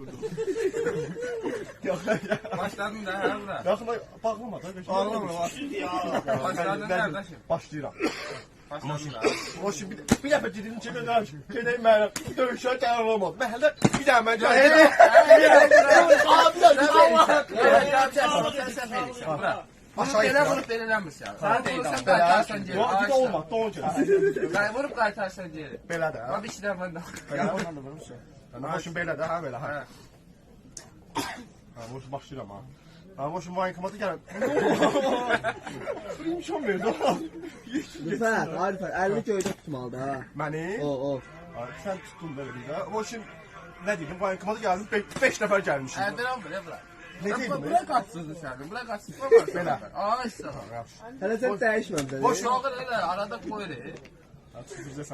uçurdu. Başladın da ha bura. Yaxına bağlama da. Bağlama, bak. Başladın kardeşim. Başlayıram. Başladın da. O şimdi bir, bir dəfə dedim ki, qədər gedək mənə döyüşə gəlir olmadı. Məhəllə bir dənə mən gəlir. Abi Sen verirsen bura. Aşağı Belə itiraz. vurup belirlenmiş ya. Sen vurursan kaytarsan geri. Bu bir onun üçün. Kay vurup kaytarsan geri. Belə də. Ama bir şeyler ben de. Belə ondan da vurmuşsun. Başım belə də, hə belə, hə. Ha. Ha, boş başlayıram ha. Ha, boşum bu ayıkamadı gəlir. Bir imkan verdi o. Rüfət, ay Rüfət, 50 göydə tutmalıdır ha. Məni? O, o. Ha, Sən tutdun belə bir də. O şimdi nə dedim, bu ayıkamadı gəldim, 5 nəfər gəlmişik. Erdoğan bırak bırak. Ne dedim? Bırak kaçsın sen. Bırak kaçsın. Belə. Aa işte. Hələ sən dəyişməmsən. Boş Şu an öyle arada koy öyle. Ha, Bizə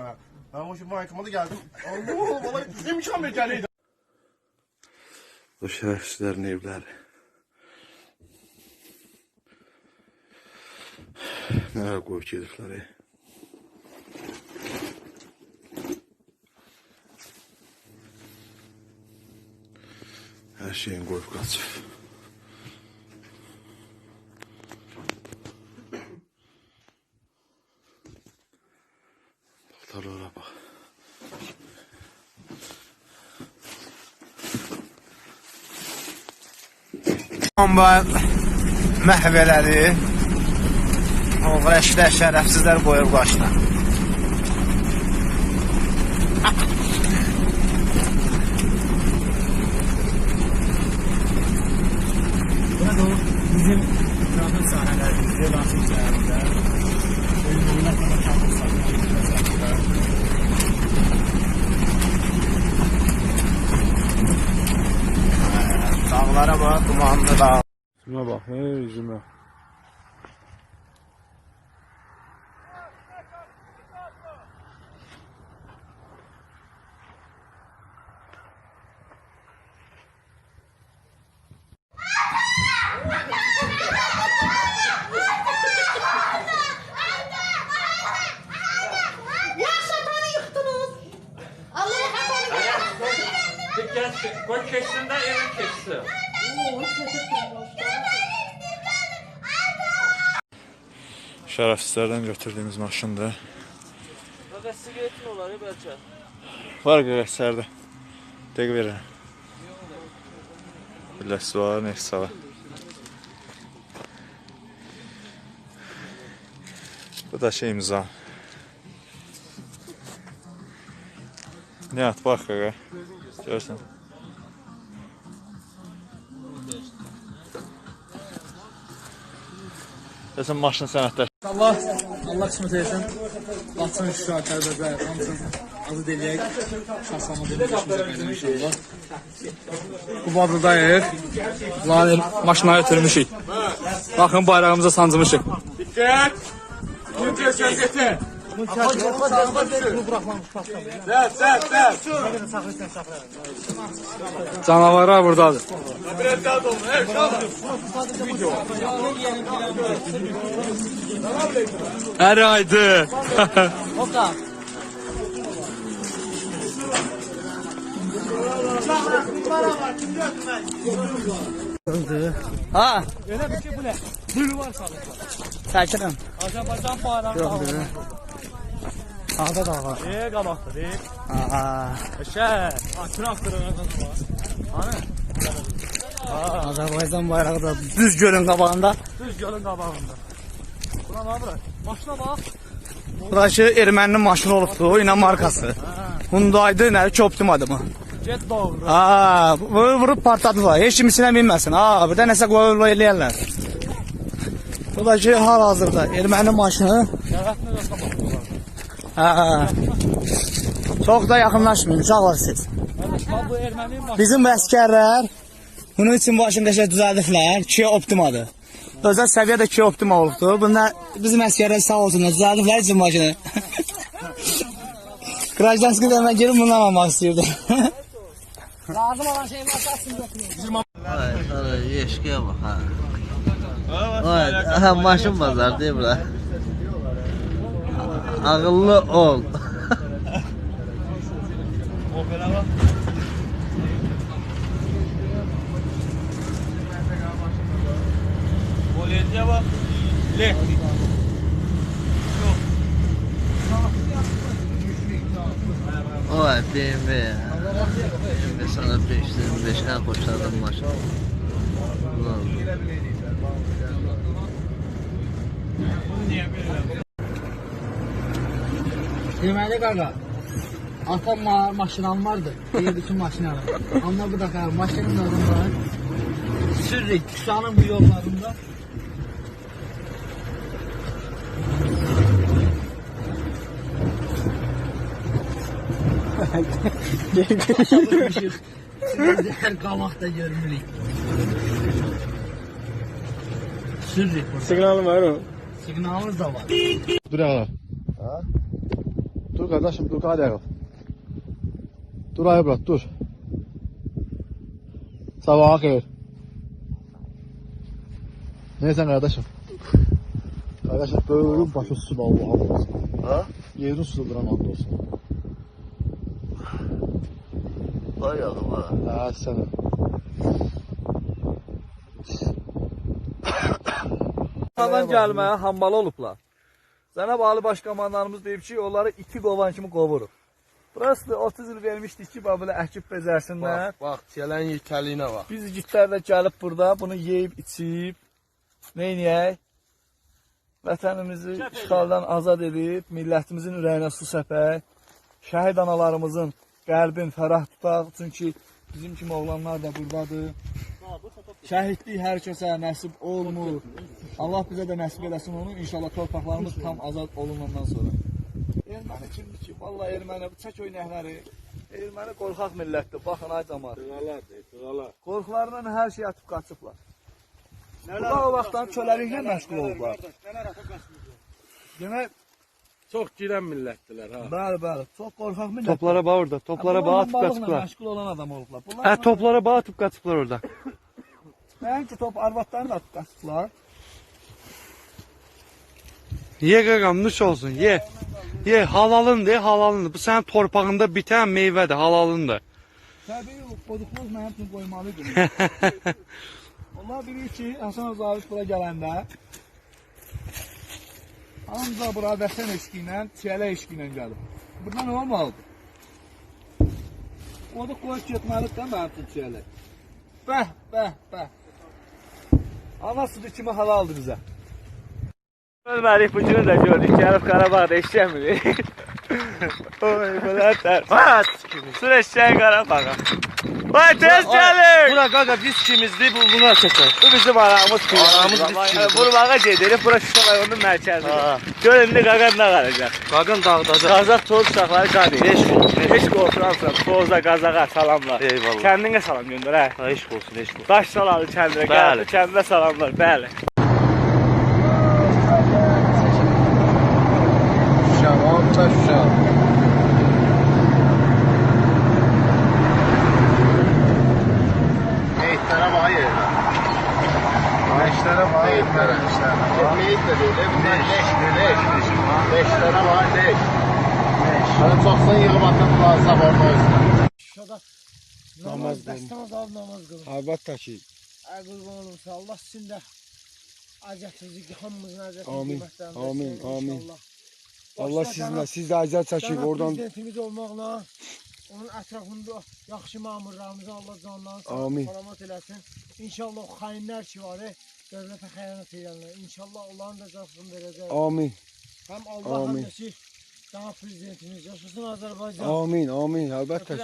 şimdi bu ayıkamadı gəldim. Allah, valla imkan ver gəliydi. O şerefsizlerin evleri. Nereye koyup ey? Her şeyin koyup kaçıp. Bomba məhv elədi. O vəşdə şərəfsizlər qoyur başına. Burada bizim trafik sahələrimizdə, Laçın Dağlara bax, dumanlı dağ. Şuna bak, hey yüzüme. Ya şeytanı yıktınız. Allah'a hakkını Koy keçsin de evin keçsin. Şerefsizlerden götürdüğümüz maşındı. Fakat sigaretin olar ya belki. Var qəsərdə. Dəq verirəm. Biləsi var, neysə var. Bu da şey imza. Nihat bax qaqa. Görsən. Desən maşın sənətlər. Allah, Allah kısmet etsin. Laçın Şuşa, Kəlbəcər, hamısını azı deləyək. Şahsama deləyək inşallah. Bu badırdayıq. Bunları maşına götürmüşük. Baxın bayrağımıza sancmışıq. Canavarlar buradadır. Her aydı. Ha, Öyle bir şey bu ne? Buyur var sağlık. çəkirəm. Azerbaycan bayrağı. Yox, deyil. Sağda da var. Eee qabaqda deyil. Aa, Eşə. Traktörün arasında var. Hani? Azərbaycan bayrağı da düz gölün qabağında. Düz yolun qabağında. Buna ne bırak? Maşına bak. Burası erməninin maşını olubdu, ilə markası. Hyundai'dı, nə, Optimadı mı? Get doğru. Aa, vurub vurub partladılar. Heç kim içinə binməsin. Ha, bir də nəsə qoyurlar eləyərlər. Bu da ki, hal-hazırda erməni maşını. Qabaqda. Ha. Çox da yaxınlaşmayın, uşaqlar siz. Bu. Bizim bu əskərlər bunun üçün başını qəşəng düzəldiblər. Kia Optimadır. Özəl səviyyədə Kia Optima olubdu. Bunlar bizim əskərlər sağ olsunlar, düzəldiblər bizim maşını. Qrajdanski də mən gelib bundan almaq istəyirdim. Yeşkeye bak ha. Vay, aha maşın bazar Akıllı ol. Voleydiye bak. Le. Vay BMW ya. BMW sana 525 en koçlardan başladı. Ulan. Deməli qaqa, atam ma maşın almardı. Deyirdi ki maşın alır. Amma bu da qaqa, maşının adında sürrük Şuşanın bu yollarında Aşağımışıq. Sizi hər qamakda görmürük. Sürrük. Signalım var o. Signalımız da var. Dur ayağa. Ha? Dur kardeşim dur hadi ayağa. Dur ayağa bırak dur. Sabaha kadar. Neyse kardeşim. Kardeşim böyle başı su Allah'ım olsun. Ha? Yerin su duran anda olsun. Vay Allah. Ha sen. Onlardan gəlməyə hambalı olublar. Cənab Ali Baş Komandanımız deyib ki, onları iki qovan kimi qovuruq. Burası da 30 il vermişdik ki, belə əkib bezərsinlər. Bak gelen yekəliyinə bak. Biz igidlər də gəlib burada bunu yeyib, içib, neyniyək? Vətənimizi işğaldan azad edib, millətimizin ürəyinə su səpək, şəhid analarımızın qəlbin fərah tutaq, çünki bizim kimi oğlanlar da buradadır. Şəhidlik hər kəsə nəsib olmur. Allah bizə də nəsib eləsin onu. İnşallah torpaqlarımız tam azad olunandan sonra. Erməni kimdir ki? Vallahi erməni çək oynaqları. Erməni qorxaq millətdir. Baxın ay camaat. Qorxularından hər şey atıb qaçıblar. Bunlar o vaxtdan köləliklə məşğul olublar. Demək, Çox girən millətdilər ha. bəli, bəli, çox qorxaq millət. Toplara bağ orada. Toplara bağ atıp balıqla kaçıplar. məşğul olan adam olublar. Bunlar He toplara bağ atıp kaçıplar orada. Nəinki top arvadlarını da atıb qaçıblar. Ye qaqam nuş olsun ye. Ye halalındır halalındır. Bu sənin torpağında bitən meyvədir halalındır. Təbii qoduqluq mənim üçün qoymalıdır. Allah bilir ki, Həsən Zabit bura gələndə ancaq bura vətən eşqi ilə, çiyələ eşqi ilə gəlib. Burada nə olmalıdır? Qoduq qoyub getməlidir də mənim üçün çiyələ. Bəh, bəh, bəh. Ana südü kimi halaldır bizə. Bu günü də gördük. Gəlib Qarabağda eşləmirik. Oy, belə tər. Vat! Sür eşeği Qarabağ'a. Vay tez gəlin! Bura qaqa biz kimizdir bu buna çəkək. Bu bizim aramız ki. Aramız biz kimdir? Vurmağa gedirik. Bura Şuşa rayonunun mərkəzidir. Gör indi qaqan nə qalacaq. Qaqın dağdacaq. Qazaq toz uşaqları qadir. Beş olsun. Heç qorxuramsan. Tozda qazağa salamlar. Eyvallah. Kəndinə salam göndər hə. Ha, eşq olsun eşq olsun. Daş salalı kəndinə. Bəli. Kəndinə salamlar. Bəli. Şaban da şaban. Meytlere bak yerine. Beşlere bak yerine. Meyt de böyle. Bunlar leş, leş. Beşlere bak leş. Hani çoksun yığıb atın lazım orada olsun. Namaz kılın. abi namaz kılın. Albatta ki. Ay qurban olursa Allah sizin də acətinizi, hamımızın acətini Amin, amin, amin. inşallah. Allah cənab- siz de acayip çəkib oradan. prezidentimiz olmaqla onun ətrafında yaxşı məmurlarımızı Allah canlarını salamat eləsin. İnşallah o xainlər ki var, dövlətə xəyanət edənlər. İnşallah onların da cəzasını verəcək. Amin, Həm Allah Amin. cənab prezidentimiz yaşasın Azərbaycan. amin, amin. Ki.